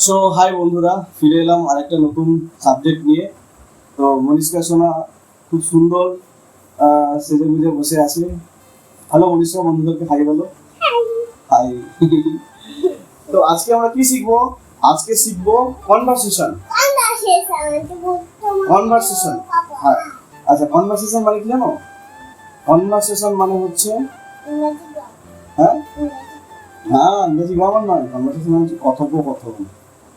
So high বন্ধুরা, ফিরে এলাম আরেকটা নতুন সাবজেক্ট নিয়ে। তো, মনীষকা সোনা খুব সুন্দর সেজে গুজে বসে আছে। হ্যালো মনীষকা, বন্ধুদেরকে হাই বলো। হাই তো, আজকে আমরা কি শিখব? আজকে শিখব কনভারসেশন কনভারসেশন হ্যাঁ আচ্ছা কনভারসেশন মানে কি জানো? কনভারসেশন মানে হচ্ছে হ্যাঁ? হ্যাঁ ইংরেজি গ্রামার নয়। কনভারসেশন মানে হচ্ছে কথোপকথন।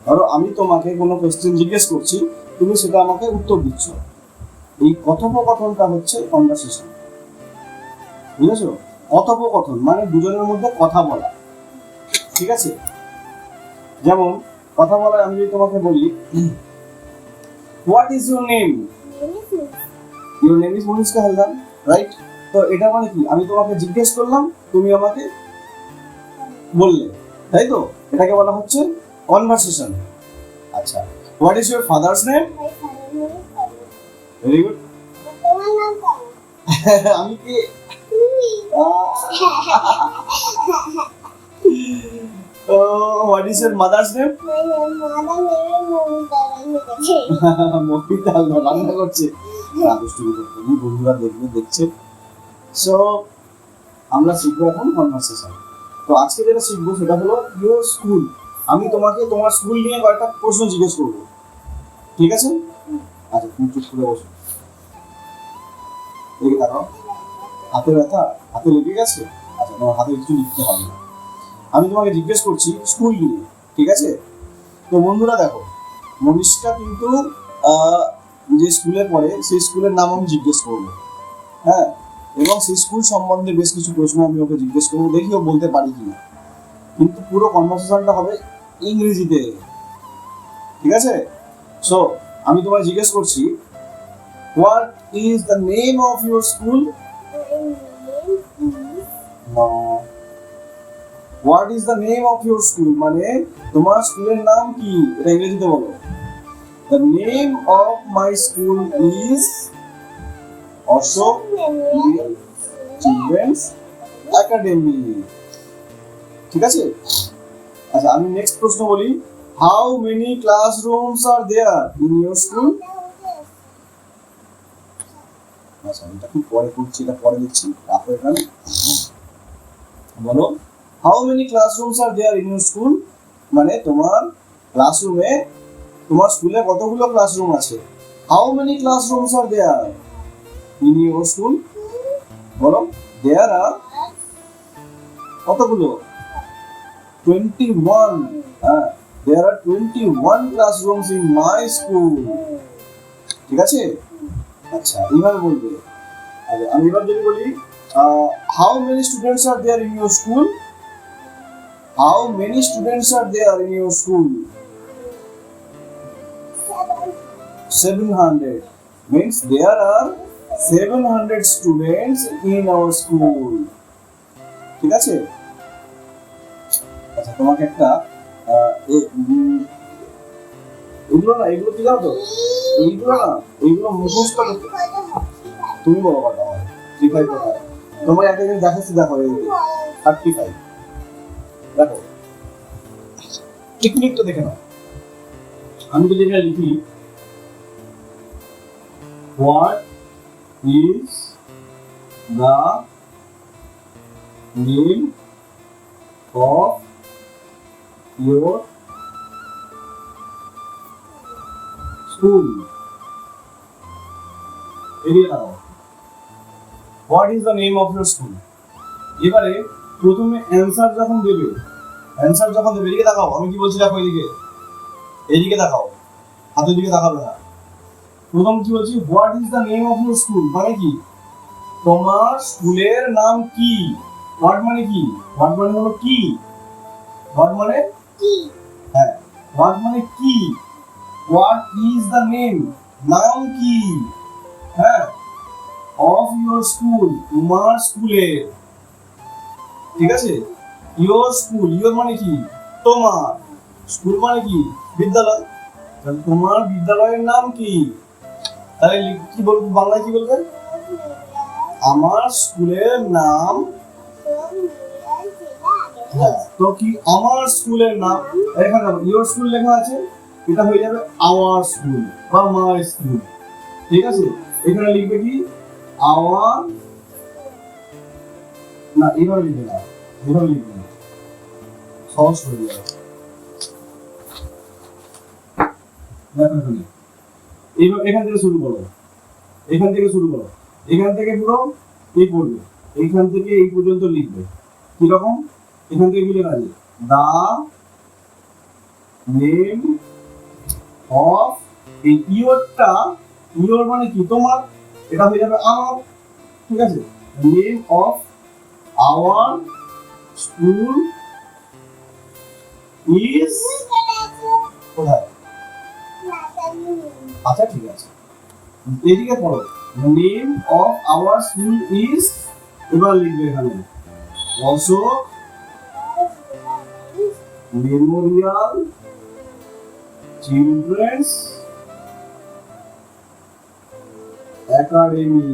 ধরো, আমি তোমাকে কোনো কোশ্চেন জিজ্ঞেস করছি, তুমি সেটা আমাকে উত্তর দিচ্ছ। এই কথোপকথনটা হচ্ছে কনভারসেশন বুঝেছ? কথোপকথন মানে দুজনের মধ্যে কথা বলা। ঠিক আছে? যেমন, কথা বলায় আমি যদি তোমাকে বলি what is your name your name is Manishka Haldar right তো এটা মানে কি? আমি তোমাকে জিজ্ঞেস করলাম, তুমি আমাকে বললে। তাই তো? এটাকে বলা হচ্ছে কনভারসেশন আচ্ছা what is your father's name very good আমি কি? What is your mother's name Mofita রান্না করছে। বন্ধুরা দেখবে দেখছে। সো আমরা শিখব এখন কনভারসেশন তো আজকে যেটা শিখব সেটা হলো ইউর স্কুল আমি তোমাকে তোমার স্কুল নিয়ে কয়েকটা প্রশ্ন জিজ্ঞেস করব। ঠিক আছে? আচ্ছা তুমি চুপ করে বসো। দেখে তাকাও হাতে ব্যথা, হাতে লেগে গেছে? আচ্ছা তোমার হাতে কিছু লিখতে হবে না। আমি তোমাকে জিজ্ঞেস করছি স্কুল নিয়ে, ঠিক আছে? তো বন্ধুরা দেখো, মনীষটা কিন্তু যে স্কুলে পড়ে, সেই স্কুলের নাম আমি জিজ্ঞেস করব। হ্যাঁ? এবং সেই স্কুল সম্বন্ধে বেশ কিছু প্রশ্ন আমি ওকে জিজ্ঞেস করব, দেখি ও বলতে পারি কিনা। কিন্তু পুরো কনভারসেশনটা হবে ইংরেজিতে। ঠিক আছে? সো আমি তোমায় জিজ্ঞেস করছি what is the name of your school what is the name of your school মানে তোমার স্কুলের নাম কি? এটা ইংরেজিতে বলো। The name of my school is Ashok children's academy ঠিক আছে? আচ্ছা আমি নেক্সট প্রশ্ন বলি। How many classrooms are there in your school আচ্ছা এটা খুব পরে করছি, এটা পরে দেখছি। তারপরে এখানে বলো। How many classrooms are there in your school মানে তোমার ক্লাসরুমে তোমার স্কুলে কতগুলো ক্লাসরুম আছে? How many classrooms are there in your school বলো। দেয়ার আর কতগুলো? টোয়েন্টি ওয়ান হ্যাঁ there are twenty one classrooms in my school ঠিক আছে? আচ্ছা এইভাবে বলবে। আমি এবার যদি বলি how many students are there in your school how many students are there in your school seven hundred means there are 700 students in our school. ঠিক আছে? আচ্ছা তোমাকে একটা এগুলো না, এগুলো কি জানো তো? এইগুলো না, এইগুলো মুখস্থ করতে তুমি বলো কটা আমার ফাইভ কটা তোমার একটা জিনিস দেখাচ্ছি, দেখো এই থার্টি ফাইভ দেখো। টেকনিকটা দেখে নাও। আমি যদি এখানে লিখি, What is the name of your school? এগিয়ে দাও what is the name of your এবারে প্রথমে অ্যান্সার যখন দেবে অ্যান্সার যখন দেবে, এদিকে দেখাও আমি কি বলছি দেখো এদিকে এদিকে দেখাও হাতের দিকে দেখাবে না। প্রথম কি বলছি? What is the name of your school মানে কি? তোমার স্কুলের নাম কি? হোয়াট মানে কি? হোয়াট মানে হলো কি? হোয়াট মানে হ্যাঁ হোয়াট মানে কি? হোয়াট ইজ দ্য নেম নাম কি? হ্যাঁ অফ ইউর স্কুল তোমার স্কুলের ঠিক আছে? ইয়োর স্কুল ইয়োর মানে কি? তোমার। স্কুল মানে কি? বিদ্যালয়। তাহলে তোমার বিদ্যালয়ের নাম কি? তাহলে লিখ- কি বলব বাংলায় কি বলবেন? আমার স্কুলের নাম হ্যাঁ। তো কি আমার স্কুলের নাম, এখানে স্কুল লেখা আছে, এটা হয়ে যাবে আওয়ার স্কুল বা মাই স্কুল ঠিক আছে? এখানে লিখবে কি? আওয়ার না লিখবে না লিখবে না। সহজ হয়ে যাবে। এখানে। এখান থেকে শুরু করো। এখান থেকে শুরু করো। এখান থেকে পুরো এই পড়বে এইখান থেকে এই পর্যন্ত লিখবে। কীরকম? এখান থেকে লেখা আছে দা, নেম অফ এই ইয়রটা, ইয়র মানে কি? তোমার, এটা হয়ে যাবে আমার। ঠিক আছে? Name of our school is কোথায়? আচ্ছা ঠিক আছে। এদিকে পড়ো। Name of our school is, এবার লিখবে এখানে। অলসো মেমোরিয়াল চিলড্রেন্স একাডেমি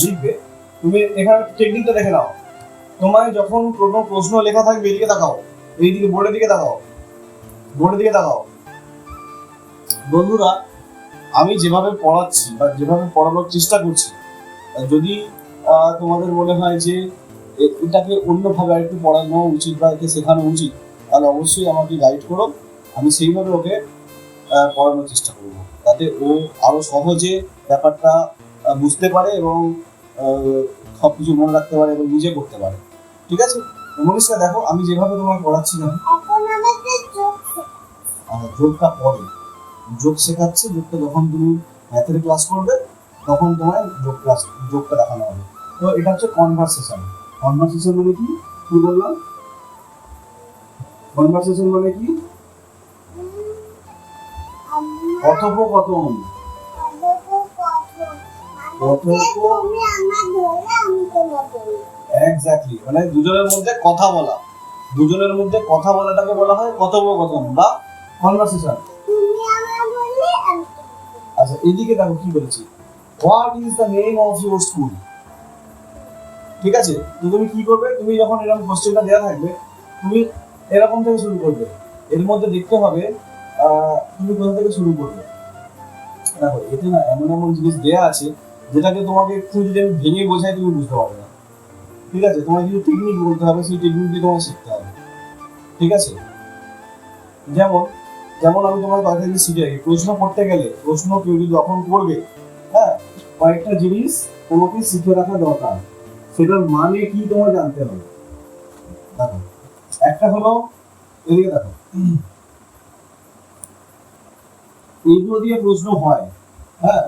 লিখবে। তুমি এখানে টেকনিকটা দেখে নাও। তোমায় যখন কোনো প্রশ্ন লেখা থাকবে, এদিকে তাকাও। এইদিকে বোর্ডের দিকে তাকাও। বোর্ডের দিকে তাকাও। বন্ধুরা, আমি যেভাবে পড়াচ্ছি বা যেভাবে পড়ানোর চেষ্টা করছি, যদি তোমাদের মনে হয় যে এটাকে অন্যভাবে আরেকটু পড়ানো উচিত বা একে শেখানো উচিত তাহলে অবশ্যই আমাকে গাইড করো। আমি সেইভাবে ওকে পড়ানোর চেষ্টা করব যাতে ও আরও সহজে ব্যাপারটা বুঝতে পারে এবং সব কিছু মনে রাখতে পারে এবং নিজে করতে পারে। ঠিক আছে? মনীষা দেখো আমি যেভাবে তোমায় পড়াচ্ছি না। যোগটা পড়ে। যোগ শেখাচ্ছে যোগটা যখন তুমি ম্যাথের ক্লাস করবে তখন তোমার যোগ ক্লাস যোগটা দেখানো হবে। তো এটা হচ্ছে কনভারসেশন কনভারসেশন মানে কি? কি বললাম কনভারসেশন মানে কি? কথোপকথন। এক্স্যাক্টলি মানে দুজনের মধ্যে কথা বলা। দুজনের মধ্যে কথা বলাটাকে বলা হয় কথোপকথন বা কনভারসেশন আচ্ছা এদিকে দেখো কি বলেছি। What is the name of your school ঠিক আছে? তো তুমি কি করবে? তুমি যখন এরকম কোশ্চেনটা দেওয়া থাকবে, তুমি এরকম থেকে শুরু করবে। এর মধ্যে দেখতে হবে তুমি কোথা থেকে শুরু করবে। দেখো এতে না এমন এমন জিনিস দেয়া আছে, যেটাকে তোমাকে একটু যদি আমি ভেঙে বোঝাই, তুমি বুঝতে পারবে না। ঠিক আছে? তোমার কিছু টেকনিক বলতে হবে, সেই টেকনিক দিয়ে তোমাকে শিখতে হবে। ঠিক আছে? যেমন যেমন আমি তোমার কথা দিয়ে শিখে রাখি, প্রশ্ন করতে গেলে, প্রশ্ন কেউ যদি যখন করবে হ্যাঁ কয়েকটা জিনিস তোমাকে শিখে রাখা দরকার। সেটার মানে কি তোমার জানতে হবে? দেখো, একটা হলো, এদিকে দেখো। এইগুলো দিয়ে প্রশ্ন হয় হ্যাঁ?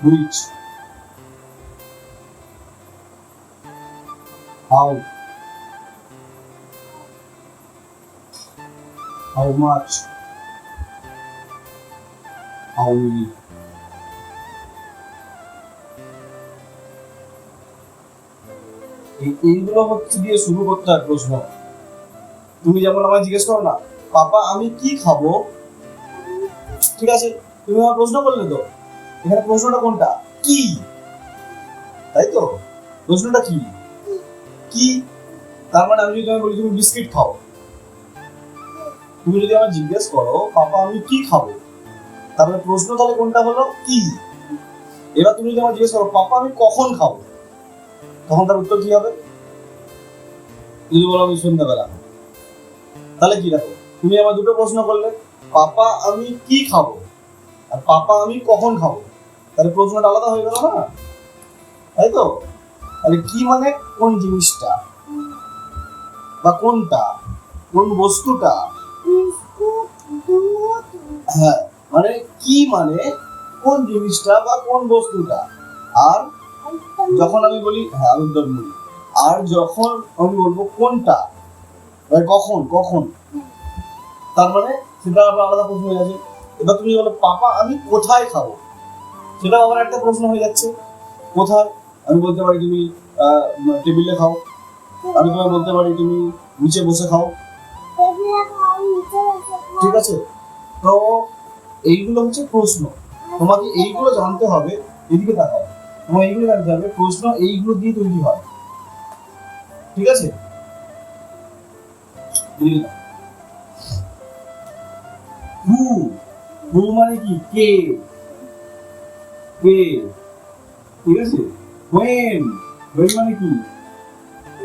Which? How how much, how many? এইগুলো হচ্ছে দিয়ে শুরু করতে হয় প্রশ্ন। তুমি যেমন আমায় জিজ্ঞেস করো না, পাপা, আমি কি খাব? ঠিক আছে, তুমি আমার প্রশ্ন করলে তো। এখানে প্রশ্নটা কোনটা? কি? তাই তো? প্রশ্নটা কি? কি? তার মানে আমি যদি তোমায় বলি, তুমি বিস্কিট খাও। তুমি যদি আমার জিজ্ঞেস করো, পাপা, আমি কি খাব? তারপরে প্রশ্ন তাহলে কোনটা হলো? কি? এবার তুমি যদি আমার জিজ্ঞেস করো, পাপা, আমি কখন খাব? তখন তার উত্তর কি হবে? যদি বলো, আমি সন্ধ্যাবেলা তাহলে কি দেখো, তুমি আমার দুটো প্রশ্ন করলে, পাপা, আমি কি খাব? আর পাপা, আমি কখন খাব? তাহলে প্রশ্নটা আলাদা হয়ে গেল না? তাই তো? তাহলে কি মানে? কোন জিনিসটা? বা কোনটা? কোন বস্তুটা? হ্যাঁ মানে কি মানে? কোন জিনিসটা বা কোন বস্তুটা? আর যখন আমি বলি হ্যাঁ আলুর মুড়ি আর যখন আমি বলব কোনটা? মানে কখন? কখন? তার মানে সেটা আবার আলাদা প্রশ্ন হয়ে যাচ্ছে। এবার তুমি বলো, পাপা, আমি কোথায় খাব? সেটা আবার একটা প্রশ্ন হয়ে যাচ্ছে। কোথায়? আমি বলতে পারি তুমি টেবিলে খাও। আমি তোমায় বলতে পারি তুমি নিচে বসে খাও। ঠিক আছে? তো এইগুলো হচ্ছে প্রশ্ন। তোমাকে এইগুলো জানতে হবে, এদিকে দেখাও তোমার এইগুলো জানতে হবে, প্রশ্ন এইগুলো দিয়ে তৈরি হয়। ঠিক আছে? মানে কি? কে? কে? ঠিক আছে? When? When মানে কি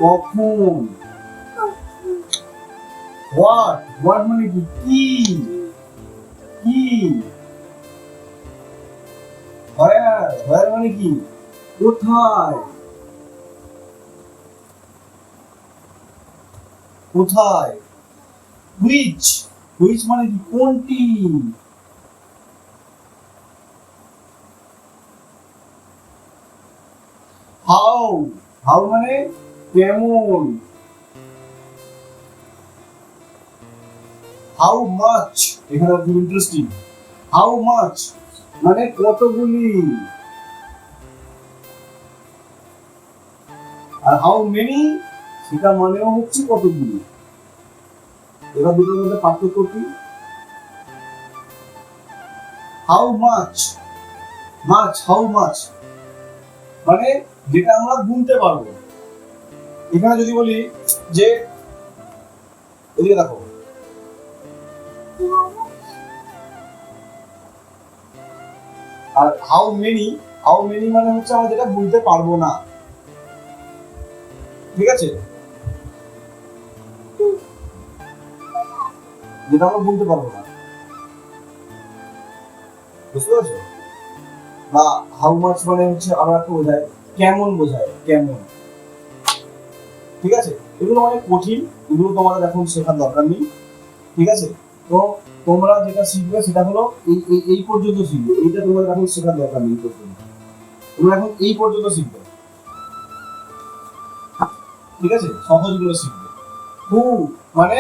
কখন হোয়াট হোয়াট মানে কি কি কি where? Where মানে কি কোথায়? কোথায়? Which? Which মানে কি কোনটি? হাউ হাউ মানে কেমন হাউ মাচ, এখানে খুব ইন্টারেস্টিং হাউ মাচ মানে কতগুলি? আর হাউ মেনি, সেটা মানেও হচ্ছে কতগুলি? এবার দুটোর মধ্যে পার্থক্য কি? How much much how much মানে যেটা আমরা গুনতে পারব। এখানে যদি বলি যে, এদিকে দেখো। আর হাউ মেনি হাউ মেনি মানে হচ্ছে আমরা যেটা গুনতে পারব না। ঠিক আছে? যেটা আমরা গুনতে পারব না। বুঝতে পারছ? বা হাউ মাছ মানে হচ্ছে আমরা একটা বোঝায় কেমন বোঝায়? কেমন? ঠিক আছে? এগুলো অনেক কঠিন, এগুলো তোমাদের এখন শেখার দরকার নেই। ঠিক আছে? তো তোমরা যেটা শিখবে সেটা হলো এই পর্যন্ত শিখবে। এইটা তোমাদের এখন শেখার দরকার নেই তোমরা এখন এই পর্যন্ত শিখবে। ঠিক আছে? সহজগুলো শিখবে। হু মানে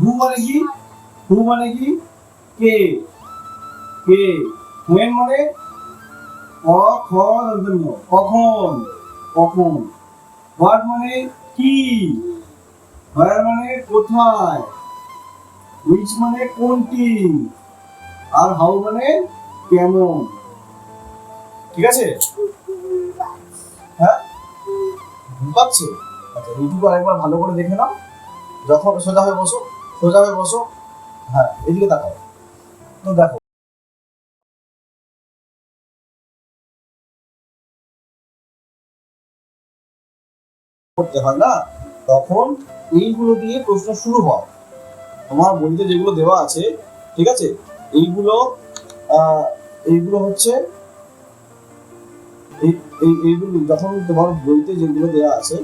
হু মানে কি? হু মানে কি? কে? কে? when মানে কখন জন্য কখন কখন what মানে কি? where মানে কোথায়? Which মানে কোনটি? আর হাউ মানে কেমন ঠিক আছে? হ্যাঁ? পাচ্ছে? আচ্ছা ইউটিউব আরেকবার ভালো করে দেখে নাও। যখন সোজা হয়ে বসো, সোজা হয়ে বসো। হ্যাঁ এদিকে তাকাও। তো দেখো করতে হয় না, তখন এইগুলো দিয়ে প্রশ্ন শুরু হয়। তোমার বইতে যেগুলো দেওয়া আছে, ঠিক আছে? এইগুলো এইগুলো হচ্ছে, এই- এই, এইগুলো যখন তোমার বইতে যেগুলো দেওয়া আছে,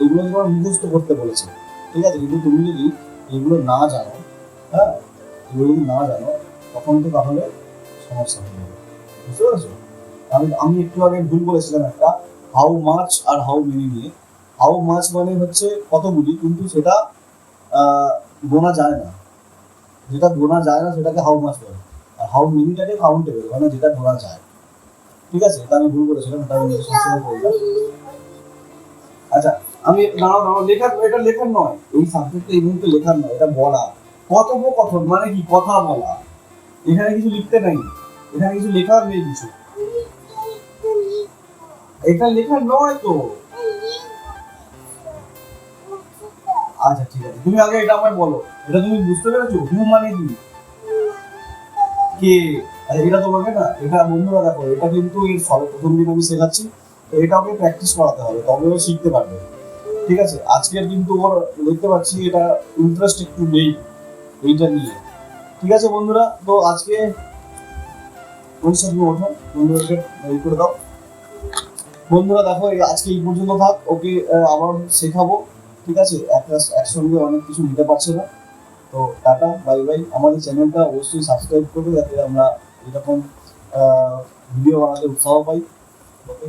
এগুলো তোমার মুখস্থ করতে বলেছে। ঠিক আছে? কিন্তু তুমি যদি এগুলো না জানো হ্যাঁ? এগুলো যদি না জানো, তখন তো তাহলে সমস্যা হয়ে যাবে বুঝতে পেরেছ? আমি আমি একটু আগে ভুল বলেছিলাম একটা হাউ মাছ আর হাউ মেনি নিয়ে। হাউ মাছ মানে হচ্ছে, কতগুলি, কিন্তু সেটা গোনা যায় না। যেটা গোনা যায় না, সেটাকে হাউ মাছ বলে। আর হাউ মেনিটাকে কাউন্টেবল মানে যেটা গোনা যায়। ঠিক আছে? এটা আমি ভুল বলেছিলাম, এটা আমি আচ্ছা আমি, দাঁড়াও দাঁড়াও লেখার এটা লেখার নয়। এই সাবজেক্টটা এই মুহূর্তে লেখার নয়, এটা বলা। কথোপকথন মানে কি? কথা বলা। এখানে কিছু লিখতে নাই। এখানে কিছু লেখার নেই কিছু। এটা লেখা নয় তো। আচ্ছা ঠিক আছে। তুমি আগে এটা আমায় বলো। এটা তুমি বুঝতে পেরেছ? হু মানে কি? কে? আচ্ছা এটা তোমাকে না, এটা বন্ধুরা দেখো, এটা কিন্তু এর সব প্রথম দিন আমি শেখাচ্ছি, তো এটা ওকে প্র্যাকটিস করাতে হবে তবে ও শিখতে পারবে। ঠিক আছে? আজকের কিন্তু ওর দেখতে পাচ্ছি এটা ইন্টারেস্ট একটু নেই, এইটা নিয়ে। ঠিক আছে বন্ধুরা? তো আজকে পরিষ্কার তুমি ওঠো, বন্ধুদেরকে ই করে দাও। বন্ধুরা দেখো আজকে এই পর্যন্ত থাক, ওকে আবার শেখাবো। ঠিক আছে একটা একসঙ্গে অনেক কিছু নিতে পারছে না। তো টাটা, বাই বাই। আমাদের চ্যানেলটা অবশ্যই সাবস্ক্রাইব করবে যাতে আমরা এরকম ভিডিও বানাতে উৎসাহ পাই। ওকে